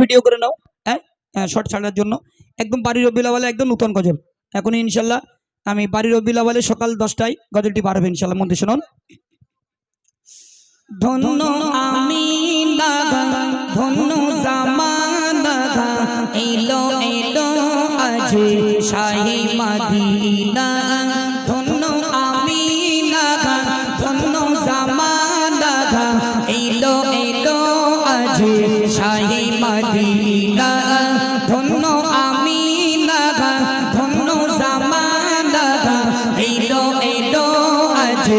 Video করে নাও হ্যাঁ? Short ছাড়ার জন্য। একদম বাড়ির রবিলাওয়ালে একদম নতুন গজল। এখন ইনশাল্লাহ আমি বাড়ির রবিলাওয়ালে সকাল দশটায় গজলটি পারবে ইনশাল্লাহ। মধ্যে শুনুন। ধন্য আমি ধন্য এলো এলো, আজ শাহি মাদিনা। আজ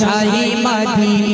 শাহী মাদিনা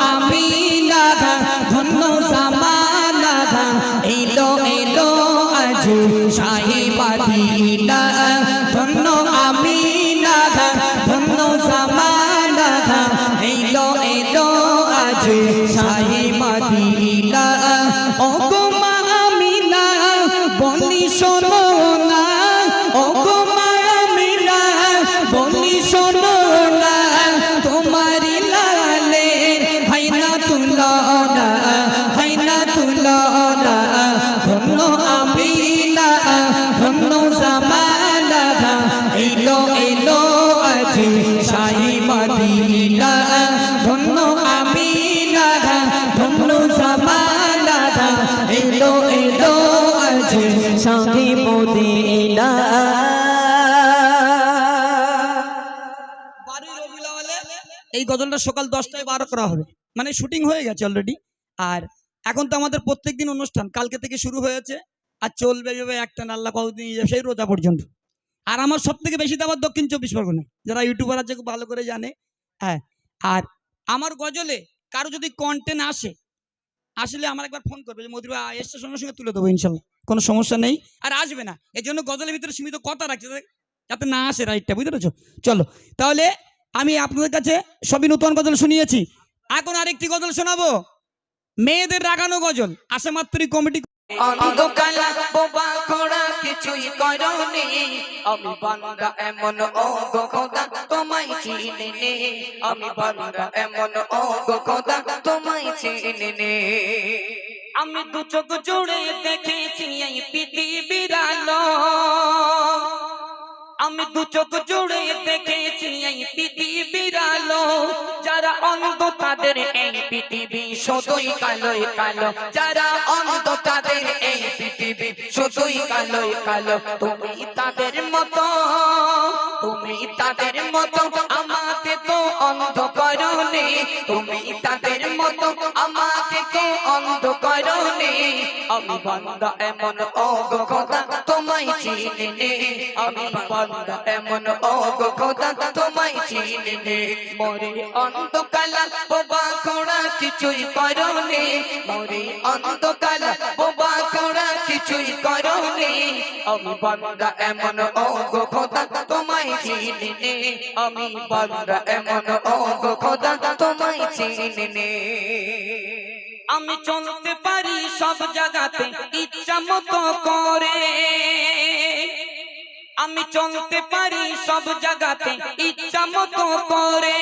গজলটা সকাল দশটায় বারো করা হবে। মানে শুটিং হয়ে গেছে অলরেডি আর এখন তো আমাদের প্রত্যেকদিন অনুষ্ঠান। কালকে থেকে শুরু হয়েছে। আর চলবে যাবে একটা নাল্লা কতদিন সেই রোজা পর্যন্ত। আর আমার সব থেকে বেশি দাবার দক্ষিণ চব্বিশ পরগনায়। যারা ইউটিউবার আছে খুব ভালো করে জানে। হ্যাঁ। আর আমার গজলে কারও যদি কন্টেন্ট আসে, আসলে আমার একবার ফোন করবে যে, মধুর, এসছে সঙ্গে সঙ্গে তুলে দেবো ইনশাল্লাহ। কোনো সমস্যা নেই। আর আসবে না। এই জন্য গজলের ভিতরে সীমিত কথা রাখছে যাতে না আসে রাইটটা বুঝতে পেরেছ? চলো। তাহলে আমি আপনাদের কাছে সবই নতুন গজল শুনিয়েছি। এখন আরেকটি গজল শোনাবো। মেয়েদের রাগানো গজল। আসে মাত্রই কমিটি আমি দু চোখ জুড়ে দেখেছি এই পৃথিবীর আমি দু চোখ জুড়ে দেখেছি এই পৃথিবীর আলো। যারা অন্ধ, তাদের এই পৃথিবী শুধুই কালোই কালো। যারা অন্ধ, তাদের এই পৃথিবী শুধুই কালোই কালো। তুমি তাদের মতো, তুমি তাদের মতো, আমাকে তো অন্ধ করনি। তুমি তাদের মতো, আমাকে তো অন্ধ করনি। আমি বান্দা এমন ও আমি বান্দা এমন ও গো খোদা তোমায় চিনি নে মরে অন্ধকালা, বোবা খোড়া কিছুই করনি। মরে অন্ধকালা, বোবা খোড়া কিছুই করনি। আমি বান্দা এমন ও গো খোদা তোমায় চিনি নে আমি বান্দা এমন ও গো খোদা তোমায় চিনি নে আমি চলতে পারি সব জায়গাতে ইচ্ছা মতো করে। আমি চলতে পারি সব জায়গাতে ইচ্ছা মতো করে।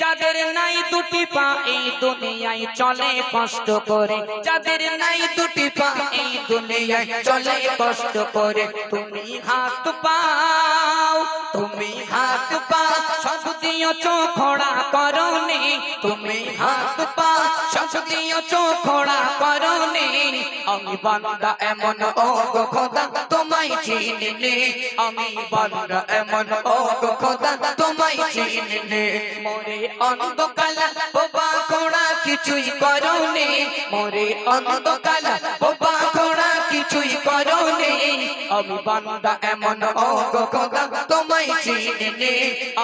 যাদের নাই দুটি পা এই দুনিয়ায় চলে কষ্ট করে। যাদের নাই দুটি পা এই দুনিয়ায় চলে কষ্ট করে। তুমি হাত পাও, তুমি হাত পা সব দিও দিয়েছ খোড়া করনি, তুমি হাত পা সব দিয়েছ খোড়া করনি। আমি বান্দা এমন, ও গো খোদা, তোমায় চিনিনি। আমি বান্দা এমন, ও গো খোদা, তোমায় চিনিনি। মোরে অন্ধকালা, বাবা খোড়া কিছুই করনি। মোরে অন্ধকালা, বাবা খোড়া কিছুই করনি। আমি বান্দা এমন, ও গো খোদা তোমায় চিনিনি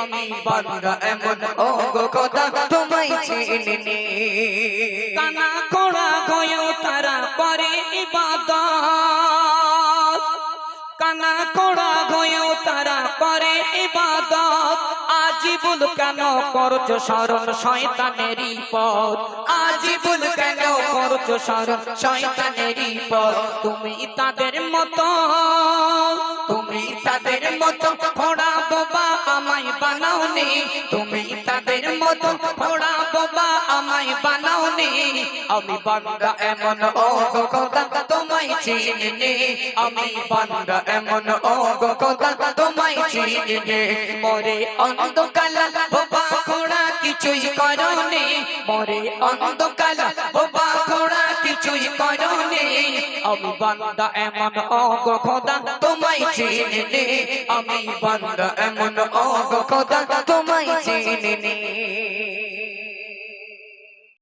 আমি বান্দা এমন ও গো খোদা তোমায় চিনিনি কানা কোড়া গয়ো তারা করে ইবাদত। কানা কোড়া গয়ো তারা করে ইবাদত। আজিবুল কেন করছ শরণ শয়তানেরই পথ আজিবুল কেন করছ শরণ শয়তানেরই পথ তুমি তাদের মতো, তুমি তাদের মতো বানাওনি, তুমি তাদের মতো ঘোড়া বাবা আমায় বানাওনি। আমি বান্দা এমন ও গো খোদা, তোমায় চিনিনি। আমি বান্দা এমন ও গো খোদা, তোমায় চিনিনি। মরে অন্ধকালা বাবা কিছুই করনি। মরে অন্ধকাল ও ঘোড়া কিছুই করনি। আমি বান্দা এমন অগ খোদা তোমায় চিনি আমি বান্দা এমন অগ খোদা তোমায় চিনিনি।